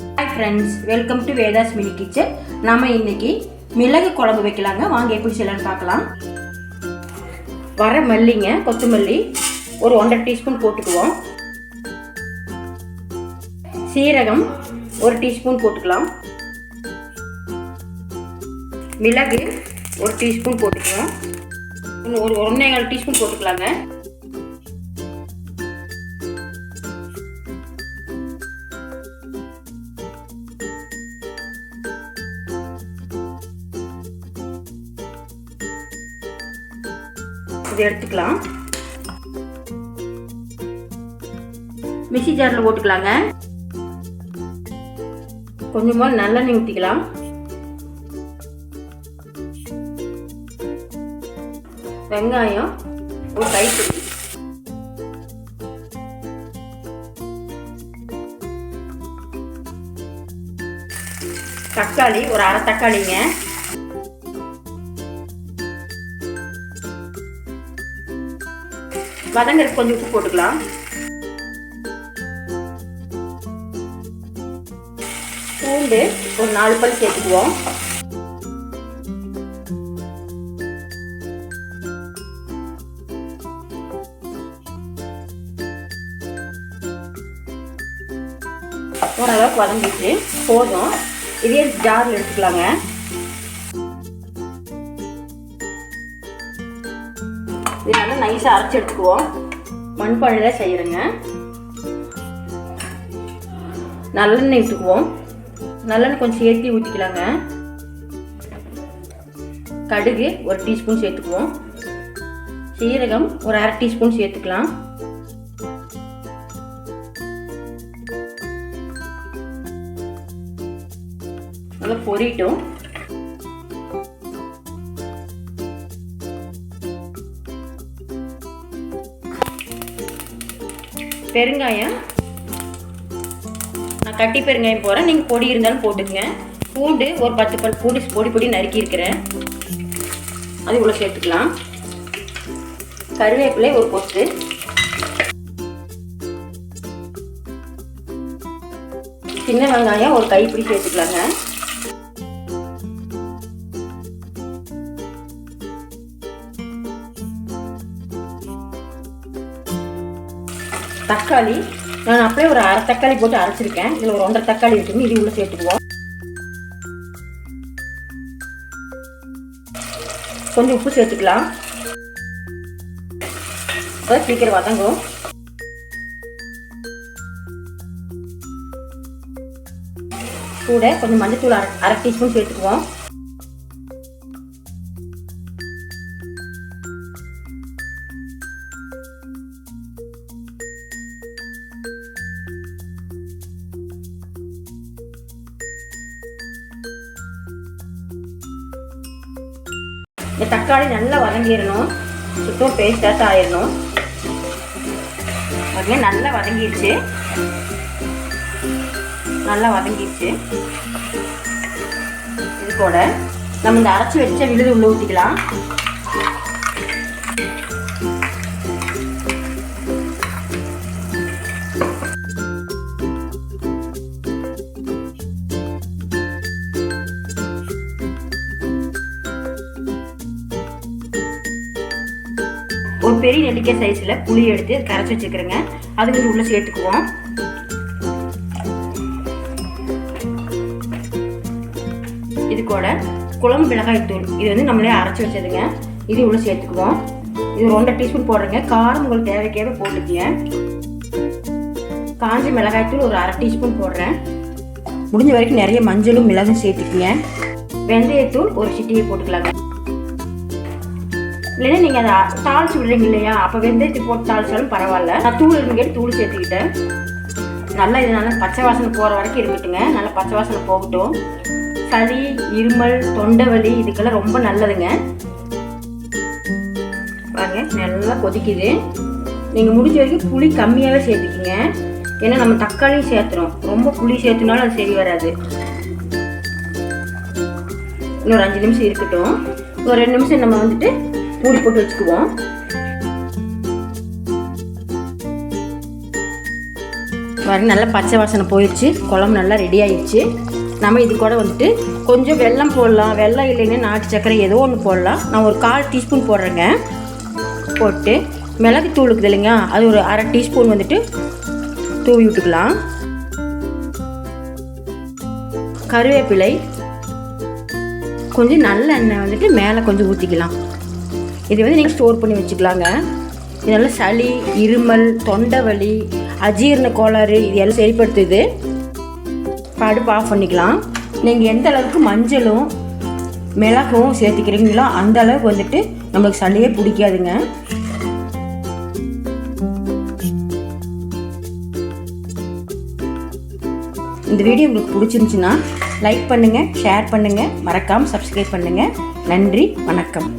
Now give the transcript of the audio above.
Hi friends welcome to Vedha's mini kitchen நாம் இன்னைக்கு மிளகு குழம்பு வைக்கலாங்க. வாங்க எப்படி செய்யலான்னு பார்க்கலாம். வர மல்லிங்க கொத்தமல்லி ஒரு ஒன்றரை டீஸ்பூன் போட்டுக்குவோம். சீரகம் ஒரு டீஸ்பூன் போட்டுக்கலாம். மிளகு ஒரு டீஸ்பூன் போட்டுக்குவோம். ஒரு ஒன்றே கால் டீஸ்பூன் போட்டுக்கலாங்க. இதை எடுத்துக்கலாம். மிக்சி ஜாரில் போட்டுக்கலாங்க. கொஞ்சமாக நல்லெண்ணெய் ஊற்றிக்கலாம் வெங்காயம் ஒரு கைப்பிடி. தக்காளி ஒரு அரை தக்காளிங்க. வதங்கறதுக்கு கொஞ்சம் உப்பு போட்டுக்கலாம். பூண்டு ஒரு நாலு பல் சேர்த்துக்குவோம். ஓரளவுக்கு வதங்கிச்சு போதும். இதே ஜாரில் எடுத்துக்கலாங்க. நைஸாக அரைச்சி எடுத்துக்குவோம் மண்பானையில் செய்கிறேங்க நல்லெண்ணெய் விட்டுக்குவோம் நல்லெண்ணெய் கொஞ்சம் சேர்த்து ஊற்றிக்கலாங்க கடுகு ஒரு டீஸ்பூன் சேர்த்துக்குவோம். சீரகம் ஒரு அரை டீஸ்பூன் சேர்த்துக்கலாம். நல்லா பொரியட்டும் பெருங்காயம். நான் கட்டி பெருங்காயம் போகிறேன் நீங்கள் பொடி இருந்தாலும் போட்டுக்கங்க. பூண்டு ஒரு பத்து பல் பூண்டு பொடி பொடி நறுக்கி இருக்கிறேன். அது இவ்வளோ சேர்த்துக்கலாம். கருவேப்பிலை ஒரு பொத்து சின்ன வெங்காயம் ஒரு கைப்பிடி சேர்த்துக்கலாங்க. தக்காளி. நான் அப்படியே ஒரு அரை தக்காளி போட்டு அரைச்சிருக்கேன். இதில் ஒரு ஒன்றரை தக்காளி இருக்குங்க இது உள்ள சேர்த்துக்குவோம். கொஞ்சம் உப்பு சேர்த்துக்கலாம். அப்போ சீக்கிரம் வதங்கும். கூட கொஞ்சம் மஞ்சத்தூள் அரை அரை டீஸ்பூன் சேர்த்துக்குவோம். இந்த தக்காளி நல்லா வதங்கிடணும். சுத்தம் பேஸ்டாக ஆயிடணும் பாருங்க நல்லா வதங்கிடுச்சு. நல்லா வதங்கிடுச்சு. இது கூட நம்ம இந்த அரைச்சி வச்ச விழுது உள்ள ஊற்றிக்கலாம் ஒரு பெரிய நெல்லிக்காய் சைஸில் புளி எடுத்து கரைச்சி வச்சுக்கிறேங்க. அது வந்து உள்ளே சேர்த்துக்குவோம். இது கூட குழம்பு மிளகாய் தூள். இது வந்து நம்மளே அரைச்சி வச்சதுங்க. இது உள்ள சேர்த்துக்குவோம். இது ஒரு ஒன்றரை டீஸ்பூன் போடுறேங்க. காரம் உங்களுக்கு தேவைக்கேற்ப போட்டுக்கங்க. காஞ்சி மிளகாய் தூள் ஒரு அரை டீஸ்பூன் போடுறேன். முடிஞ்ச வரைக்கும் நிறைய மஞ்சளும் மிளகும் சேர்த்துக்குங்க. வெந்தயத்தூள் ஒரு சிட்டியை போட்டுக்கலாங்க. இல்லைன்னா நீங்கள் அதை தாளிச்சு விடுறீங்க இல்லையா? அப்போ வெந்தயத்தை போட்டு தாளிச்சாலும் பரவாயில்ல. நான் தூள் இருந்துக்கிட்டு தூள் சேர்த்துக்கிட்டேன். நல்லா இது நல்லா பச்சை வாசனை போகிற வரைக்கும் இருக்கட்டுங்க. நல்லா பச்சை வாசனை போகட்டும். சளி இருமல் தொண்டை வலி இதுக்கெல்லாம் ரொம்ப நல்லதுங்க. பாருங்க நல்லா கொதிக்குது. நீங்கள் முடிஞ்ச வரைக்கும் புளி கம்மியாகவே சேர்த்துக்கிங்க. ஏன்னா நம்ம தக்காளியும் சேர்த்துறோம். ரொம்ப புளி சேர்த்துனாலும் அது சரி வராது. இன்னொரு அஞ்சு நிமிஷம் இருக்கட்டும். ஒரு ரெண்டு நிமிஷம் நம்ம வந்துட்டு மூடி போட்டு வச்சுக்குவோம். பாருங்க நல்லா பச்சை வாசனை போயிடுச்சு. குழம்பு நல்லா ரெடி ஆயிடுச்சு. நம்ம இது கூட வந்துட்டு கொஞ்சம் வெல்லம் போடலாம். வெள்ளம் இல்லைன்னா நாட்டு சர்க்கரை ஏதோ ஒன்று போடலாம். நான் ஒரு கால் டீஸ்பூன் போடுறேங்க. போட்டு மிளகு தூள் இருக்குது இல்லைங்க அது ஒரு அரை டீஸ்பூன் வந்துட்டு தூவி விட்டுக்கலாம். கருவேப்பிலை. கொஞ்சம் நல்ல எண்ணெய் வந்துட்டு மேலே கொஞ்சம் ஊற்றிக்கலாம் இது வந்து நீங்கள் ஸ்டோர் பண்ணி வச்சுக்கலாங்க. இதனால் சளி இருமல் தொண்டை வலி அஜீரண கோளாறு இது எல்லாம் சரிப்படுத்துது. அடுப்பு ஆஃப் பண்ணிக்கலாம். நீங்கள் எந்த அளவுக்கு மஞ்சளும் மிளகும் சேர்த்துக்கிறீங்களோ அந்த அளவுக்கு வந்துட்டு நம்மளுக்கு சளியே பிடிக்காதுங்க. இந்த வீடியோ உங்களுக்கு பிடிச்சிருந்துச்சுன்னா லைக் பண்ணுங்கள் ஷேர் பண்ணுங்கள் மறக்காமல் சப்ஸ்கிரைப் பண்ணுங்கள் நன்றி வணக்கம்.